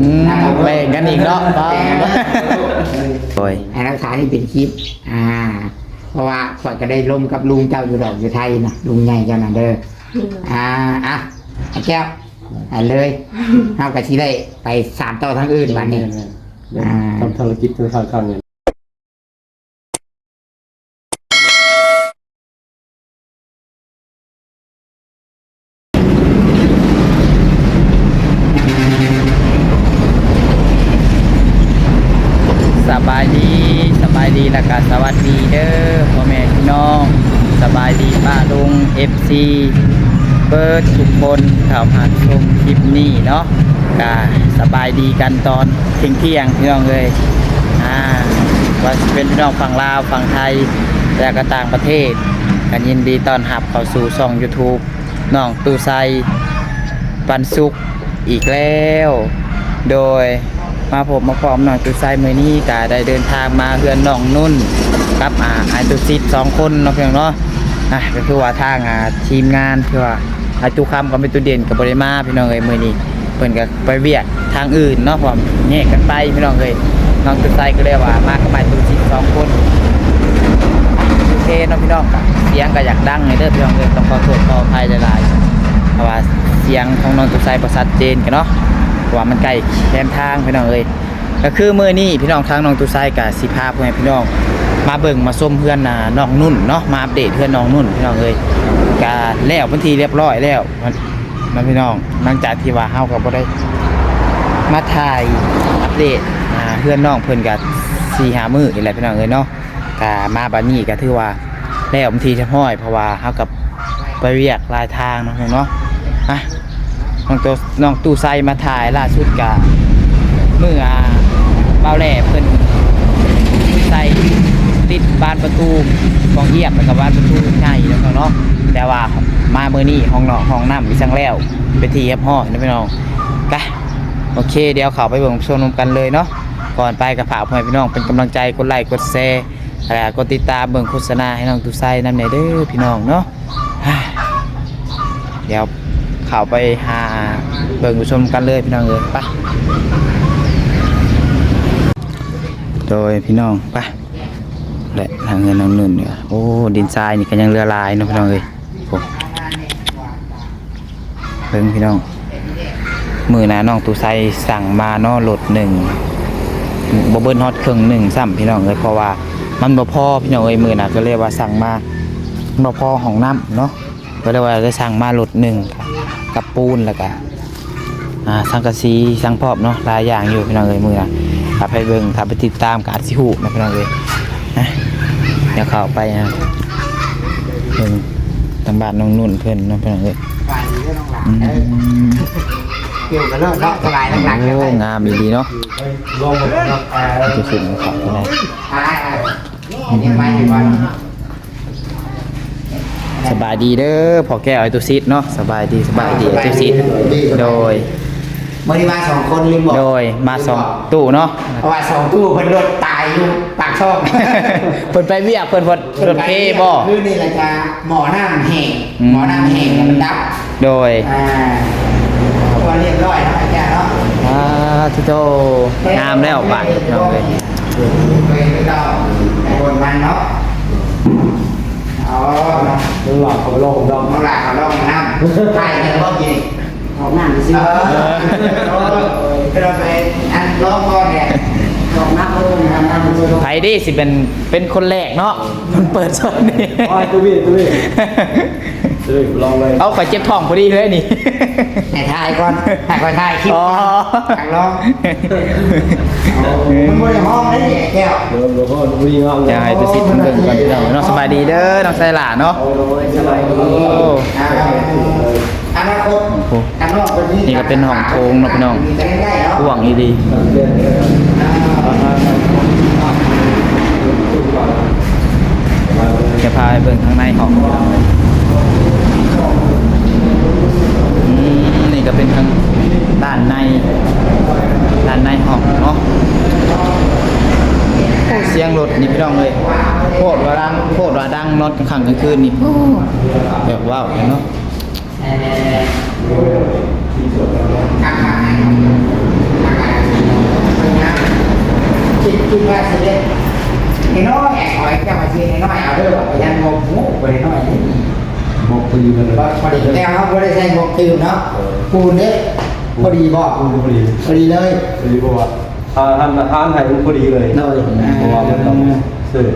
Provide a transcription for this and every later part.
เลยอืมแบ่งกันอีกเนาะโอ้ยไอ้รักษาที่เป็นคลิป อ่า เพราะว่าข่อยก็ได้ร่มกับลุงเจ้าอยู่ดอกอยู่ไทยนะลุงใหญ่เจ้าน่ะเด้อ อ่า อะไอ้แก้วอะเลยเอากะที่ได้ไปสามต่อทั้งอื่นวันนี้ทำธุรกิจทางการเงิน สบายดีสบายดีแล้วก็สวัสดีเด้อพ่อแม่พี่น้องสบายดีป้าลุง FC เปิดทุกคนข่าวผ่านชมคลิปนี้เนาะก็สบายดีกันตอนเที่ยงเที่ยงพี่น้องเลยอ่าว่าเป็นพี่น้องฝั่งลาวฝั่งไทยและก็ต่างประเทศกันยินดีตอนรับเข้าสู่ช่อง YouTube น้องตูไซปันสุขอีกแล้ว โดยมาผมมาพร้อมน้องตูไซมือนี้ก็ได้เดินทางมาเฮือนน้องนุ่นกับอ่าไอตูซิดสองคนเนาะเพียงเนาะอะก็คือว่าทางอ่าทีมงานคือว่า ไอตูคำกับไอตูเด่นกับบริมาพี่น้องเอ้ยมือนี้เพิ่นก็ไปเวียกทางอื่นเนาะพร้อมแยกกันไปพี่น้องเอ้ยน้องตูไซก็เลยว่ามากับไอตูซิดสองคนโอเคเนาะพี่น้องกับเสียงก็อยากดังในเด้อพี่น้องเลยต้องขอโทษขออภัยหลายๆเพราะว่าเสียงของน้องตุ๊กไซประชัดเจนกันเนาะว่ามันใกล้แคมทางพี่น้องเลยก็คือมือนี้พี่น้องทางน้องตุ๊กไซกับสิพาพ่อแม่พี่น้อง มาเบิ่งมาส้มเพื่อนน้องนุ่นเนาะมาอัปเดตเพื่อนน้องนุ่นพี่น้องเลยก็แล้วพื้นที่เรียบร้อยแล้วมันมันพี่น้องหลังจากที่ว่าเฮาก็บ่ได้ มาถ่ายอัปเดตเพื่อนน้องเพิ่นกับสี่หามือนี่แหละพี่น้องเอ้ยเนาะกามาบัดนี้ก็ถือว่าแล้วบางทีจะห้อยเพราะว่าเฮากับไปเรียกลายทางเนาะเนาะอะน้องตัวน้องตู้ไซมาถ่ายล่าสุดกะเมื่อเบาแหล่เพิ่นใส่ ติดบานประตูกองเยียบแล้วก็บานประตูใหญ่แล้วก็เนาะแต่ว่ามาเมื่อนี้ห้องนอกห้องน้ำมีสังแล้วเป็นทีเอฟห้อยนะพี่น้องไปโอเค เดี๋ยวเขาไปเบิ่งชมนมกันเลยเนาะก่อนไปกับฝาพ่อพี่น้องเป็นกำลังใจกดไลค์กดแชร์แล้วก็กดติดตามเบิ่งโฆษณาให้น้องตูไซนำเนเด้อพี่น้องเนาะเดี๋ยวเข้าไปหาเบิ่งชมกันเลยพี่น้องเลยไปโดยพี่น้องไป และทางเงินน้องนุ่นเนี่ยโอ้ดินทรายนี่ก็ยังเรือลายนะพี่น้องเลยโอ้เบิ่งพี่น้องมือนะน้องตูไซสั่งมาเนาะรถหนึ่งบ่เบิ้ลฮอตเครื่องหนึ่งซ้ำพี่น้องเลยเพราะว่ามันบ่พอพี่น้องเอ้ยมือนะก็เลยกว่าสั่งมาบ่พอของน้ำเนาะก็เลยกว่าได้สั่งมารถหนึ่งกับปูนแล้วก็อ่าสังกะสีสังพอบเนาะหลายอย่างอยู่พี่น้องเอ้ยมือหนะถ้าไปเบิ่งถ้าไปติดตามกอาจสิฮูนะพี่น้องเอ้ย นะเดี๋ยวเข้าไปนะเบิ่งทางบ้านน้องนุ่นเพิ่นเนาะพี่น้องเอ้ยไปเรื่องน้องหลานอืเอ้ยมเกี่ยวกับเรื่องเนาะสบายหลังๆโอ้เลยงามดีเนาะลองหมดครับจะขึ้นมาขับไปไหนอ่าอ่าอันนี้ไม่ถึงวันสบายดีเด้อพอแก้วไอตุซิดเนาะสบายดีสบายดีไอตุซิดโดยเมื่อที่มาสองคนลืมบอกโดยมาสองตู้เนาะเพราะว่าสองตู้เพิ่นรถตายอยู่ปากช่องเพิ่นไปเวียกเพิ่นเพิ่นเพิ่นเพบ่คือนี่แหละจ้าหมอน้ำแห้งอืมหมอน้ำแห้งแล้วมันดับ โดยอ่าตัวเรียบร้อยแล้วอาจารย์เนาะอ่าทุโตงามแล้วบาดน้องเลยไปไม่ต้องไอ้คนมันเนาะอ๋อเนาะต้องหลับเขาลองดอกน้องหลานเขาลองน้ำใช่กันบ่กิน ของน้ำสิเออเราไปอันลองก่อนเนี่ยของน้ำเขาลงน้ำน้ำมันจะลงไผดิสิเป็นเป็นคนแรกเนาะมันเปิดซอนนี่อ๋อตัวพี่ตัว พี่ตัวพี่ลองเลยเอาข่อยเจ็บท้องพอดีเลยนี่ ให้ถ่ายก่อนถ่ายก่อนถ่ายคลิปอ๋อถ่ายลองมันบ่ได้ห้องได้เนี่ยแก้วเดี๋ยวเดี๋ยวพ่อวิ่งเอาอยากให้ตุซิดมันเบิ่งก่อนพี่น้องเนาะสบายดีเด้อน้องไซล่าเนาะสบายดีอ่าอนาคตอันนอกเป็นนี่ก็เป็นห้องโถงเนาะพี่น้องได้เนาะห่วงอีดีจะพาไปเบิ่งข้างในห้องอืมนี่ ก็เป็นทางด้านในด้านในห้องเนาะโอ้เสียงรถนี่พี่น้องเลยโคตรว่าดังโคตรว่าดังนอนกลางกลางคืนนี่แบบว้าวเนาะคิดว่าสิเด็ดไอ้น้อยแอบคอยแก้มาชีไอ้น้อยเอาเด้อว่าไปยันงงงูไปน้อย บอกพอดีเลยพอดีแล้วครับบ่ได้ใช้งบตื่นเนาะปูนเด้พอดีบ่พอดีพอดีเลยพอดีเพราะว่าทานทานทานไทยมันพอดีเลยเลยเพราะว่ามันต้องซื้อ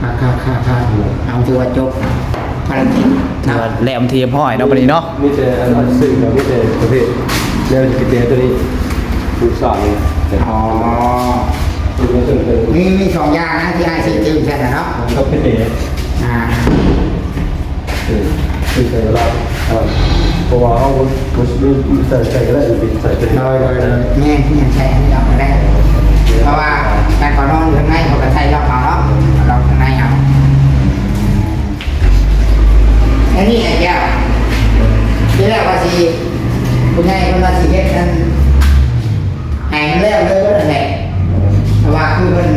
ค่ะค่ะค่ะค่ะเอาถือว่าจบภารกิจถือนะว่าแหลมเทียมห้อยเนาะบัดนี้เนาะมีแต่อันซื้อกับมีแต่ประเภทแนวจิตเตตัวนี้ผู้สาวเนี่ยอ๋อตัวนี้ตัวนี้มีมีสองอย่างนะที่ไอซีตื่นใช่ไหมเนาะมันก็เป็นเอ๋อ่าคือ คือใส่แล้วเพราะว่าเขาเขาใส่ใส่ก็ได้เป็นใส่เป็นโดยโดยโดยแม่ที่ยังใช้อันนี้เราไม่ได้ เพราะว่าการขอนอนอยู่ข้างในเขาก็ใช้ล็อกเอาเนาะล็อกข้างในเอาอันนี้ไอ้แก้วที่แรกว่าสิคุณยายคนว่าสิเฮ็ดนั้นแหงแล้วเลยก็นั่นแหละเพราะว่าคือมัน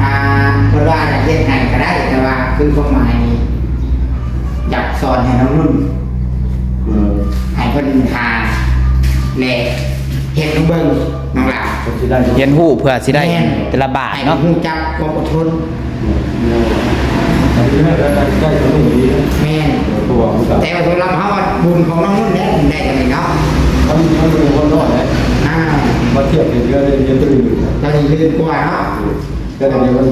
อ่าคนว่าอยากเฮ็ดแหงก็ได้แต่ว่าคือความหมายนี่ สอนให้น้องรุ่นเออให้เพิ่นหาแหลเฮ็ดน้องเบิ่งน้องหลาคนที่ได้เรียนหู้เพื่อสิได้แต่ละบาทเนาะให้ฮู้จักความอดทนอันนี้ได้ได้ได้ตัวนี้แม่นตัวมันกับแต่ว่าตัวเราเฮาว่าบุญของน้องนุ่นเนี่ยได้จังไดเนาะเขาเขาดูเขารอดเลยอ่ามาเทียบกันเยอะเลยเยอะตัวอื่นเราสิลื่นกว่าเนาะก็ตอนนี้มัน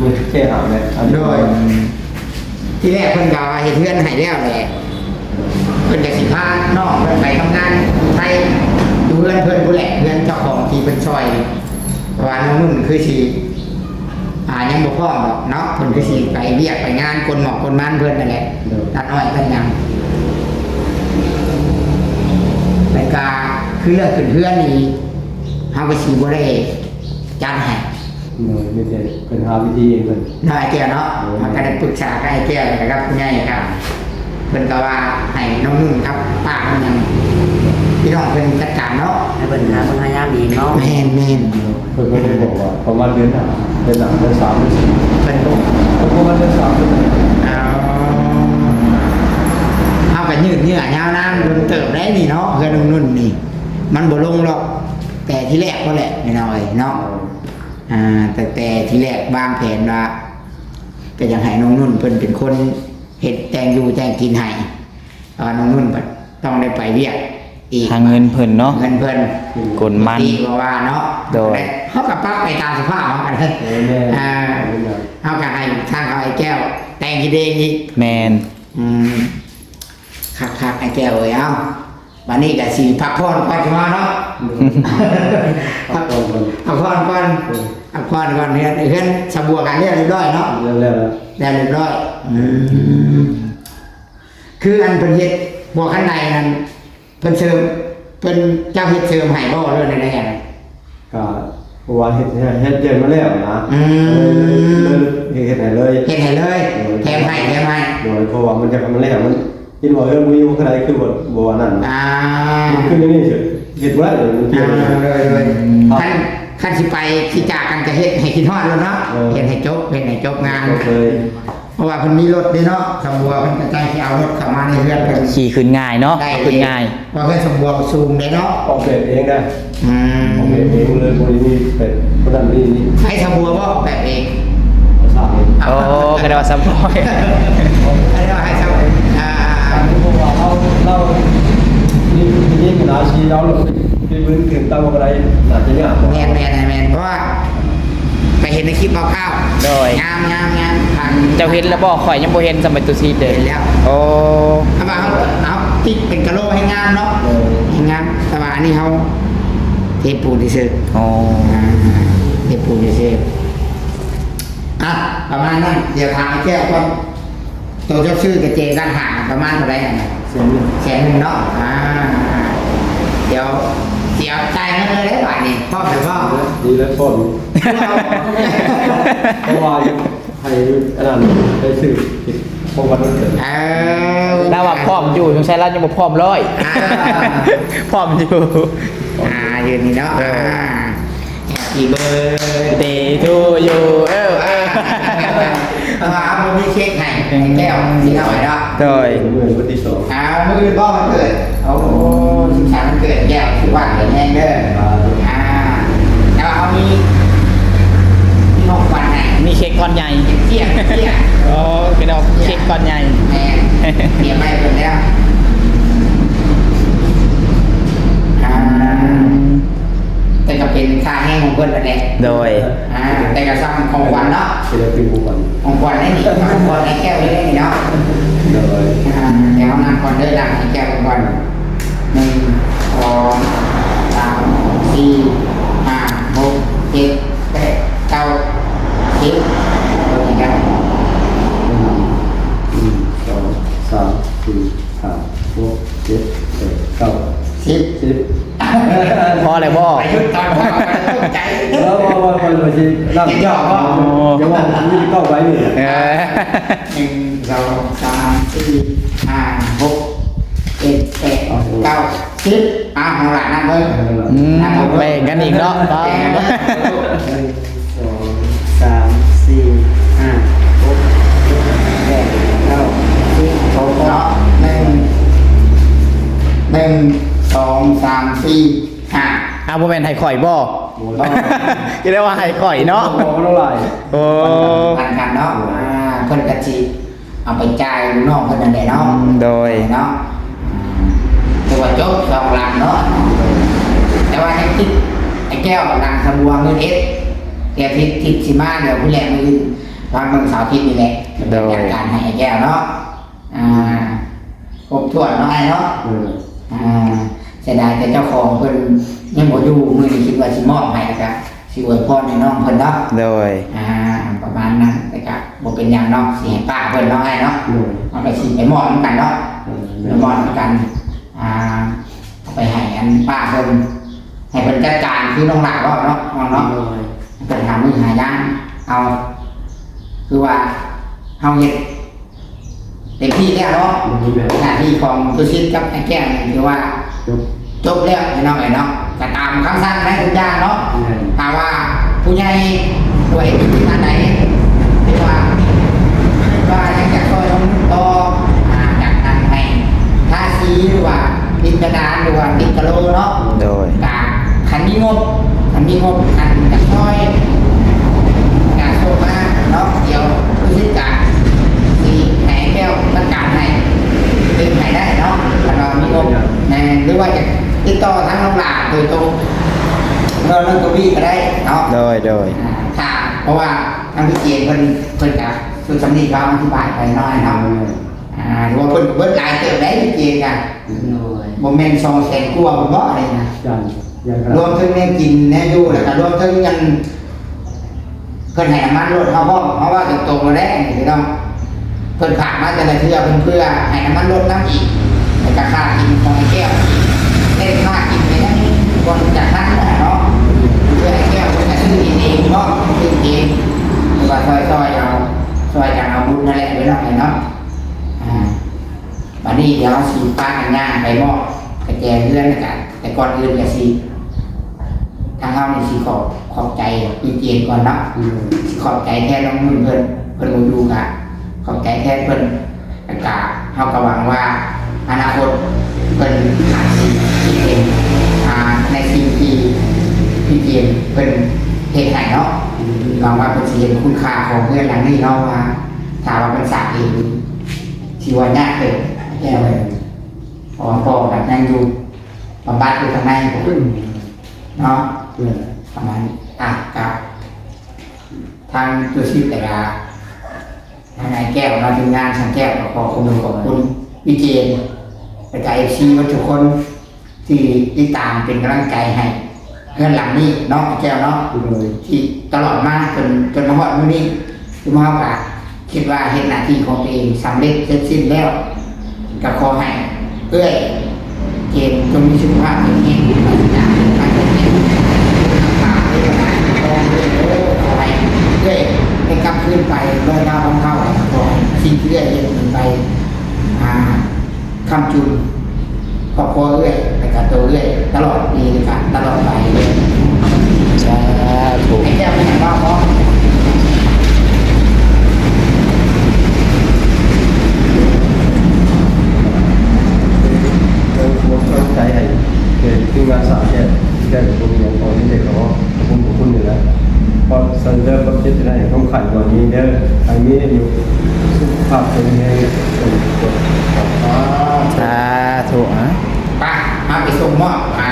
มันแค่หาเลยอันโดย ที่แรกเพิ่นก็ว่าเฮ็ดเฮือนให้แล้วแหละเพิ่นก็สิพาน้องเพิ่นไปทำงานไปดูเฮือนเพิ่นผู้แหละเฮือนเจ้าของที่เพิ่นช่วยว่าน้องนุ่นคือสิอ่ายังบ่พร้อมหรอกเนาะเพิ่นคือสิไปเรียกไปงานคนหมอกคนมันเพิ่นนั่นแหละตัดอ้อยตัดหยังแต่กาคือเรื่องขึ้นเพื่อนนี่เฮาก็สิบ่ได้จัดให้ หน่วยไมีแต่เป็นหาวิธีเองเป็นน้อยแก้วเนาะมันก็ได้ปรึกษากับไอ้แก้วนะครับคุณยายครับเพิ่นก็ว่าให้น้องนุ่นครับป้าเพิ่นยังพี่น้องเพิ่นจัดการเนาะให้เพิ่นหาคนพยายามดีเนาะแม่นแม่นเพื่อนก็จะบอกว่าประมาณเดือนหนาเดือนหนาเดือนสามเดือนสี่เพิ่นบอกประมาณเดือนสามเดือนสี่เอาเฮาก็ยืดเนื้อยาวนานจนเติบได้นี่เนาะเพื่อนน้องนุ่นนี่ มันบ่ลงหรอกแต่ที่แรกก็แหละน้อยๆเนาะ อ่าแต่แต่ที่แรกวางแผนว่าก็ยังให้น้องนุ่นเพิ่นเป็นคนเห็ดแตงอยู่แตงกินให้เพราะว่าน้องนุ่นก็ต้องได้ไปเวียกอีกทางเงินเพิ่นเนาะเงินเพิ่นกลมันตีก็ว่าเนาะโดยเขากับปั๊บไปตามสภาพเขากันเลยเออแม่อ่าเขากับให้ทางเขาไอ้แก้ว แต่งกินเองอีกแมนอืมคักคักๆไอ้แก้วเอ้ยเอ้า วันนี้ก็สีพักผ่อนก่อนจะมาเนาะพักก่อนก่อนพักผ่อนก่อนพักผ่อนก่อนเฮือนเฮือนสบัวกันเรียบร้อยเนาะเรื่องแรกแล้วได้เรียบร้อยอืมคืออันเป็นเฮ็ดบัวข้างในนั้นเป็นเสริมเป็นเจ้าเฮ็ดเสริมให้บ่เรื่องใดๆอะก็เพราะว่าเห็ดเห็ดเย็นมาแล้วนะอืมเห็ดไหนเลยเฮ็ดให้เลยแถมให้แถมให้โดยเพราะว่ามันจะมันแล้วมัน ยินว่าเออมืออยู่ข้างในคือบทบัวนั่นอ่าขึ้นนี่เฉยเห็ดว่าเดี๋ยวมันเกี่อ่ายวเลยเลยคันคันสิไปสิจากกันก็เฮ็ดให้คิดฮอดแล้วเนาะเออเฮ็ดให้จบเฮ็ดให้จบงานเลยเพราะว่าเพิ่นมีรถด้วยเนาะสมบัวเพิ่นก็ใจสิเอารถเข้ามาในเรือนเพิ่นขี่ขึ้นง่ายเนาะได้ขึ้นง่ายว่าเพิ่นสมบัวสูงได้เนาะออกแบบเองได้อืมออกแบบเองเลยบรินี้เป็นคนนั้นนี่นี่ให้สมบัวบ่แบบเองสร้างเองโอ้ก็ได้ว่าซัพพอร์ตให้เราให้สมอ่า เพราะว่าเราเรานี่นี่เป็นอาชีพเราเราไปพื้นถึงตั้งอะไรหนาจะยาก แม่นแม่นแม่นเพราะว่าไปเห็นในคลิปคร่าวๆโดย งามงามงามทางเจ้าเห็นแล้วบ่ข่อยยังบ่เห็นสมัยตุซีเด้อเห็นแล้วโอ้ถ้าว่าเขาเอาติ๊กเป็นกะโหลให้งามเนาะให้งามแต่ว่าอันนี้เขาเทปูนซื่อโอ้ๆอ่าเทปูนซื่อๆอะประมาณนั้นเดี๋ยวถามไอ้แก้วก่อนตัวเจ้าชื่อกับเจด้านห่างประมาณเท่าไหร่อะเสียงนี่แสนหนึ่งเนาะอ่าเดี๋ยว เดี๋ยวจ่ายเงินเลยได้ป่ะนี่พ่อหรือพ่อดีแล้วต้นเพราะว่าให้อันนั้นไปซื้อพวกมันเกิดเออแล้วว่าพร้อมอยู่สงสัยเรายังบ่พร้อมร้อยอ่าพร้อมอยู่อ่ายืนนี่เนาะอ่า Happy birthday เดทูยูเออ เอาเอาผมมีเค้กให้ให้แก้วสีหน่อยเนาะโดยเมื่อวันที่สองเอามือบ้อมันเกิดโอ้สิบสามมันเกิดแก้วถือว่าเกิดแห้งเด้ออ่าแล้วเอามีมีของขวัญให้มีเค้กก้อนใหญ่เที่ยงเที่ยงโอ้เป็นดอกเค้กก้อนใหญ่แม่เตรียมไว้เป็นแล้วอ่าแต่ก็เป็นค่าแห้งของเพิ่นนั่นแหละโดย อ่าแต่ก็สร้างของขวัญเนาะศิลปินผู้คนของขวัญได้นี่ของขวัญให้แก้วได้นี่เนาะโดยอ่าเดี๋ยวนั่งก่อนเด้อนั่งให้แก้วก่อนหนึ่งสองสามสี่ห้าหกเจ็ดแปดเก้าสิบโอเคครับหนึ่งสองสามสี่ห้าหกเจ็ดแปดเก้าสิบสิบพออะไรบ่ไปยุดตอนพ่อไปตกใจ แล้ววันวันวันวันที่ร่างยังว่ามีเก้าไว้นี่เออหนึ่งสองสามสี่ห้าหกเจ็ดแปดเก้าสิบอ่าของหลานนั่งเบิ้งอืมแบ่งกันอีกเนาะหนึ่งสองสามสี่ห้าหกเจ็ดแปดเก้าสิบเนาะหนึ่งหนึ่งสองสามสี่ห้าอาบ่แม่นให้ข่อยบ่ จะได้ว่าให้ข่อยเนาะบอกเท่าไหร่โอ้พันกันเนาะอ่าเพิ่นกะจิเอาไปจ่ายลูกน้องเพิ่นนั่นแหละเนาะโดยเนาะตัวจบสองหลังเนาะแต่ว่าให้คิดไอ้แก้วหลังขบวนเงินเอสแกทิศทิศสิมาเดี๋ยวผู้แหลกมือวันเมืองเสาร์อาทิตย์นี่แหละจัดการให้ไอ้แก้วเนาะอ่าครบถ้วนเนาะไอ้เนาะเอออ่า เสียดายแต่เจ้าของเพิ่นยังบ่อยู่มื้อนี้คิดว่าสิมอบให้แล้วก็สิอวยพรให้น้องเพิ่นเนาะโดยอ่าประมาณนั้นแต่ก็บ่เป็นหยังเนาะสิให้ป้าเพิ่นเนาะให้เนาะโดยเอาไปสิไปมอบนำกันเนาะเออไปมอบนำกันอ่าเอาไปให้อันป้าเพิ่นให้เพิ่นจัดการคือน้องหลาเนาะเนาะน้องเนาะโดยเพิ่นหามือหายางเอา คือว่าเฮาเฮ็ดเต็มที่แล้วเนาะมีแบบหน้าที่ของตุชิตกับไอ้แก้วนี่คือว่า จบจบแล้วไอ้น้องไอ้เนาะก็ตามคำสั่งได้ทุกอย่างเนาะยังไงถามว่าผู้ใหญ่ด้วยวิธีการไหนหรือว่าว่าอยากจะช่วยน้องต่ออ่าจากนั้นให้ท่าซีหรือว่าดินกระดานหรือว่าดินกระโลเนาะโดยกาขันมีงบขันมีงบขันจะช่วยการโชว์มาเนาะเดี๋ยวผู้ชิดการสีแหนแก้วต้องการให้ดึงให้ได้เนาะถ้าเรามีงบ แน่หรือว่าจะติดต่อทางโรงหลานโดยตรงเราเรื่องตัวพี่ก็ได้เนาะโดยโดยอ่าค่ะเพราะว่าทางพี่เจนเพิ่นเพิ่นกับสุดสำนีเขาอธิบายไปน้อยเนาะอ่าหรือว่าเพิ่นเบิดหลายเติบได้พี่เจนกันโดยบ่แม่น2แสนกว่าบ่บ่อะไรนะยันยันครัรวมถึงแนวกินแนวอยู่แล้วก็รวมถึงยังเพิ่นให้น้ำมันรถเฮาบ่เพราะว่าตรงๆแล้วแหละนี่พี่น้องเพิ่นฝากมาแต่ละเทื่อเพิ่นเพื่อให้น้ำมันรถน้ำอีก แล้วก็ค่ากินของไอ้แก้วได้ค่ากินไปทั้งคนจากนั้นแหละเนาะเพื่อให้แก้วเป็นชื่อเองเนาะชื่อเองหรือว่าซอยซอยๆเอาซอยกันเอาบุญนั่นแหละไปหน่อยเนาะอ่าวันนี้เดี๋ยวสีป้ากันย่างไปมอบกระแจเลื่อนกันแต่ก่อนอื่นก็สีทางเฮานี่สีขอบขอบใจพี่เจนก่อนเนาะสิขอบใจแทนน้องนุ่นเพิ่นเพิ่นบ่อยู่กะขอบใจแทนเพิ่นแล้วก็เฮาก็หวังว่า อนาคตเพิ่นอาจสิคิดเห็นอ่าในสิ่งที่พี่เจมส์เป็นเฮ็ดให้เนาะลองว่าเป็นสิเห็นคุณค่าของเพื่อนหลังนี้เนาะว่าถ้าว่าเป็นสากเองชีวะยากเลยแย่เลยพอพอแบบนั่งอยู่บำบัดอยู่ข้างในเนาะประมาณอะกับทางตัวชีพแต่ละทางนายแก้วเราทีมงานทางแก้วก็ขอขอบคุณขอบคุณพี่เจม ส์และใจเอฟซีทุคนที่ติดตามเป็นกำลังใจให้เพื่อนหลังนี้เนาะแก้วเนาะเลยที่ตลอดมาจนจนมาฮอดมื้อนี้คือมาฮอดอะคิดว่าเฮ็ดหน้าที่ของตัวเองสำเร็จเสร็จสิ้นแล้วก็ขอให้เอื้อยเกณฑ์จงมีสุขภาพแข็งแรงปราจากโรเจ็บทางเรื่องงานต้องเรื่องโอ้ขอให้เอื้อยได้กลับคืนไปโดยดาวของเขาขอให้สิ่งที่เอื้อยเห็นไปอ่า คำจุนครอบครัวเอื้อยและก็ตัวเอื้อยตลอดปีเลยค่ะตลอดไปเลยสาธุไอ้แก้วเป็นอย่างว่าเพราะเราผมตั้งใจให้เกิดขึ้นมาสามแค่แค่ตรงนี้ของที่เด็กเขาผมผมคุณอยู่แล้วพอสันเดอร์ก็คิดได้ต้องขันกว่านี้เด้ออันนี้อยู่สุขภาพเป็นไงเป็นกดของเขาสา ธุอะป้ามาไปส่งมอบมา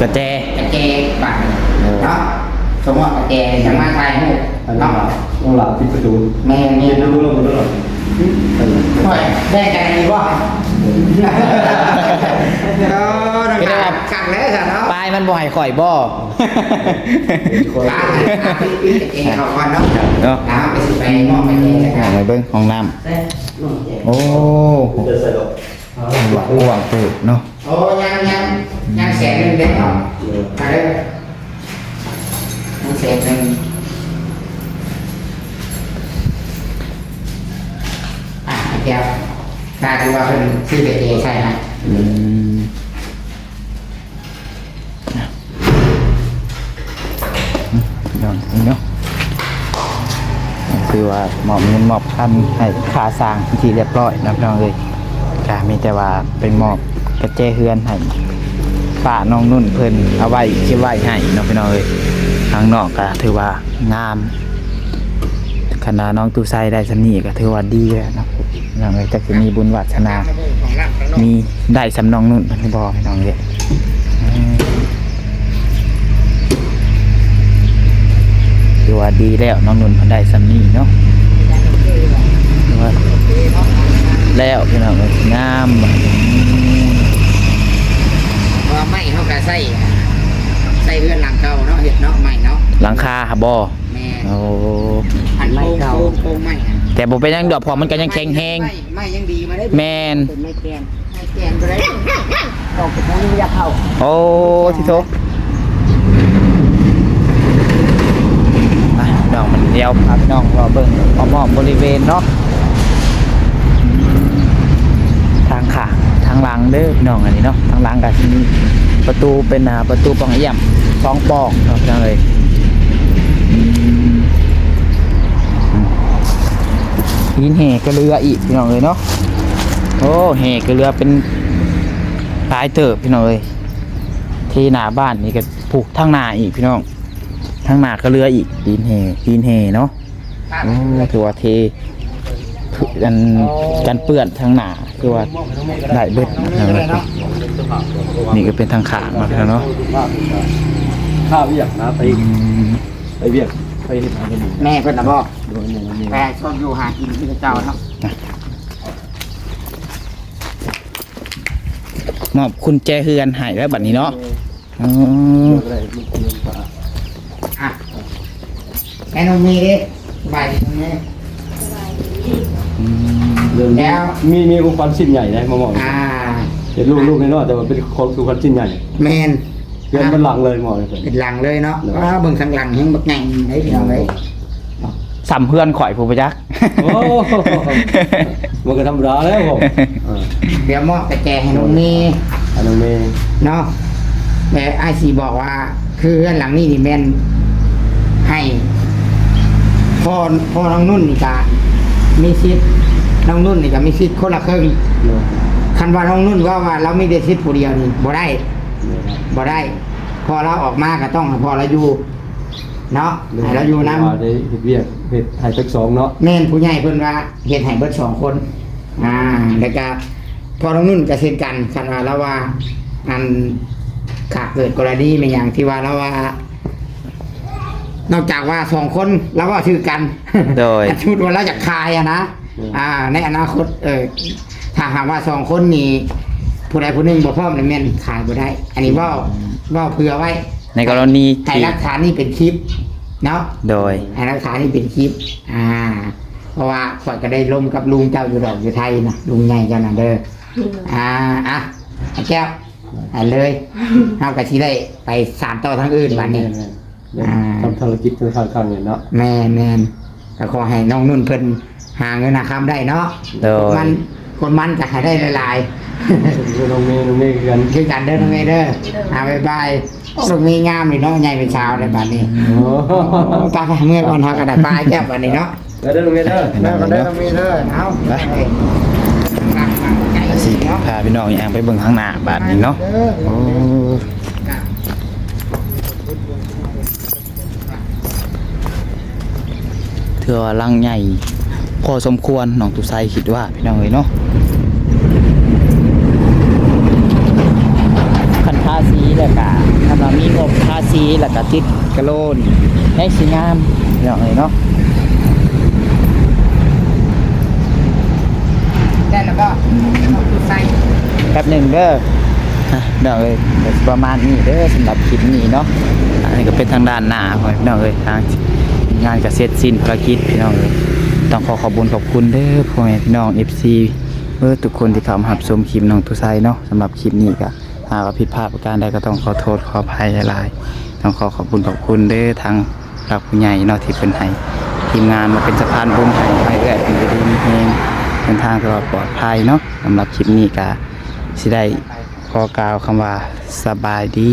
กระแจกระเจป่ะเนาะส่งมอบกระเจยังมาทายหูอันนี้เนาะต้องหลับที่ประตูแม่เย็เนี่ยนรู้แล้วรู้แล้วห่วยได้กันดีว่าเออนังขาขังแล้วสิเนาะปลายมันบ่ให้ข่อยบ่ป้าพี่กระเจเขาก่อนเนาะเนาะแล้วไปสิไปมอบกระเจนะคเอารับไปเบิ่งห้องน้แต่น้องแจกำโอ้จะใส่ดอก หวังหวังเปิดเนาะโอ้ยังยังยังแสนหนึ่งเด็กเนาะมาเลยยังแสนหนึ่งอะเดี๋ยวน่าจะว่าเป็นชื่อกระเจใช่ไหมอืมลองนี่เนาะคือว่าหมอบเงินหมอบคันให้ค่าสร้างที่เรียบร้อยนะพี่น้องเลย ก็มีแต่ว่าเป็นหมอบกระเจเฮือนให้ป้าน้องนุ่นเพิ่นเอาไว้เก็บไว้ให้เนาะพี่น้องเลยข้างนอกก็ถือว่างามขณะน้องตูไซได้สนีก็ถือว่าดีแล้วนะน้องเลยจะคือมีบุญวัฒนา มีได้สำนองนุ่นมันบอกให้น้องเลยคือว่าดีแล้วน้องนุ่นพันได้สำนีเนาะ แล้วพี่น้องเอ้ยงามบัดนี้ว่าไม่เขาก็ใส่ใส่เรือนหลังเก่าเนาะเห็ดเนาะใหม่เนาะหลังคาหาบ่แม่โอ้อันโค้งโค้งโค้งไม่อะแต่บ่เป็นหยังดอกเพอมันก็ยังแข็งแฮงไม่ไม่ยังดีมาได้แมนเป็นไม่แกนไม่แกนไปได้ออกจากนี้อยากเข้าโอ้ทิโตไปน้องมันเดียวพาพี่น้องรอเบิ่งอ้อมๆบริเวณเนาะ ทางขาทางหลังเด้อพี่น้องอันนี้เนาะทางหลังก็สิมีประตูเป็นอ่าประตูปองเอี่ยมสองปองเนาะพี่น้องเอ้ยอืมอืมหินแห่กระเรืออีกพี่น้องเอ้ยเนาะโอ้แห่กระเรือเป็นหลายเติบพี่น้องเอ้ยที่หน้าบ้านนี่ก็ผูกทางหน้าอีกพี่น้องทางหน้ากระเรืออีกหินแห่หินแห่เนาะโอ้ถือว่าเทคือกันกันเปื้อนทางหน้า คือว่าได้เบิดนะครับนี่ก็เป็นทางขางมาแล้วเนาะข้าวเวียกนะไปอืมไปเวียกไปเห็นอะไรกันแม่เพิ่นน่ะบอกโดนอย่างนี้แม่ชอบอยู่หากินที่เจ้าเนาะมอบคุณแจเฮือนให้แล้วบัดนี้เนาะอ๋ออะไรมันเป็นปลาอะแม่น้องมีดิสบายดีตรงนี้อื มเรื่องแล้วมีมีอุปกรณ์ชิ้นใหญ่ได้มาบอกอ่าเป็นลูกลูกน้อยๆแต่ว่าเป็นของอุปกรณ์ชิ้นใหญ่แมนเรียนมันหลังเลยหมอเลยเป็นหลังเลยเนาะว่าเบิ่งข้างหลังยังบักแง่งได้พี่น้องเลยสัมเพื่อนข่อยผู้ประจักษ์โอ้มันก็ธรรมดาแล้วผมอ่าเดี๋ยวมอบกระแจให้น้องมีอันนั้นเมย์เนาะแม่ไอซีบอกว่า คือเรือนหลังนี้นี่แม่นให้พ่อพ่อน้องนุ่นนี่กะมีสิทธิ์ น้องนุ่นนี่ก็มีสิทธิ์คนละครึ่งเนาะคันว่าน้องนุ่นว่าว่าเราไม่ได้สิทธิ์ผู้เดียวนี่บ่ได้เนาะบ่ได้ พอเราออกมาก็ต้องให้พอเราอยู่เนาะให้เราอยู่นํได้เห็ดเวียกเห็ดไทยเป็กสองเนาะแม่นผู้ใหญ่เพิ่นว่าเฮ็ดให้เบิดสองคน อ่า แล้วก็พอน้องนุ่นก็เช่นกันคันว่าเราว่า อันขาเกิดกรณีในอย่างที่ว่าเราว่า นอกจากว่าสองคนเราว่าชื่อกัน โดย อันชุดว่าเราจะคายอะนะ อ่า ในอนาคต เออถ้าหากว่าสองคนนี้ผู้ใดผู้หนึ่งบ่พร้อมเลยแม่นขายบ่ได้ อันนี้เว่าเว่าเผื่อไว้ในกรณีให้ที่หลักฐานนี่เป็นคลิป เนาะ โดยให้หลักฐานนี่เป็นคลิป อ่า เพราะว่าข่อยก็ได้ลมกับลุงเจ้าอยู่ดอกอยู่ไทยนะลุงใหญ่เจ้านั่นเด้อ อ่า อะไอ้แก้วไปเลยเฮากับที่ได้ไปสานต่อทั้งอื่นวันนี้ทำธุรกิจทางการเงินเนาะ แม่นแม่นก็ขอให้น้องนุ่นเพิ่น หาเงินหาคำได้เนาะโดย มันคนมันจะให้ได้หลายคือน้องเมย์น้องเมย์คือกันๆคือกันเด้อน้องเมย์เด้อเอาบายบายตรงนี้งามนี่เนาะใหญ่เป็นชาวได้บัดนี้โอ้ตาเมื่อก่อนเฮาก็ได้ปลายแก้วบัดนี้เนาะแล้วเด้อน้องเมย์เด้อแม่ก็ได้น้องเมย์เด้อเอาไป นั่งฟังใกล้สิเนาะพาพี่น้องย่างไปเบิ่งข้างหน้าบาดนี้เนาะโอ้เถื่อว่าลังใหญ่ พอสมควรน้องตุไซคิดว่าพี่น้องเอ้ยเนาะคันทาสีแล้วก็ถ้าเรามีงบทาสีแล้วก็ติดกระโลนให้สีงามพี่น้องเอ้ยเนาะได้แล้วก็เอาตู้ใส่แป๊บหนึ่งเด้ออะเดี๋ยวเลยเดี๋ยวประมาณนี้เด้อสำหรับคลิปนี้เนาะอันนี้ก็เป็นทางด้านหน้าของพี่น้องเลยทางงานก็เสร็จสิ้นภารกิจพี่น้องเลย ต้องขอขอบคุณขอบคุณเด้อพ่อแม่พี่น้อง FC เพื่อทุกคนที่เข้ามารับชมคลิปน้องตุไซเนาะสำหรับคลิปนี้ก็หากผิดพลาดประการใดก็ต้องขอโทษขออภัยหลายๆต้องขอขอบคุณขอบคุณเด้อทางรักผู้ใหญ่เนาะที่เป็นให้ทีมงานมาเป็นสะพานบุญให้ให้เอื้อเป็นดีมีเพลงเดินทางตลอดปลอดภัยเนาะสำหรับคลิปนี้ก็สิได้ขอกล่าวคำว่าสบายดี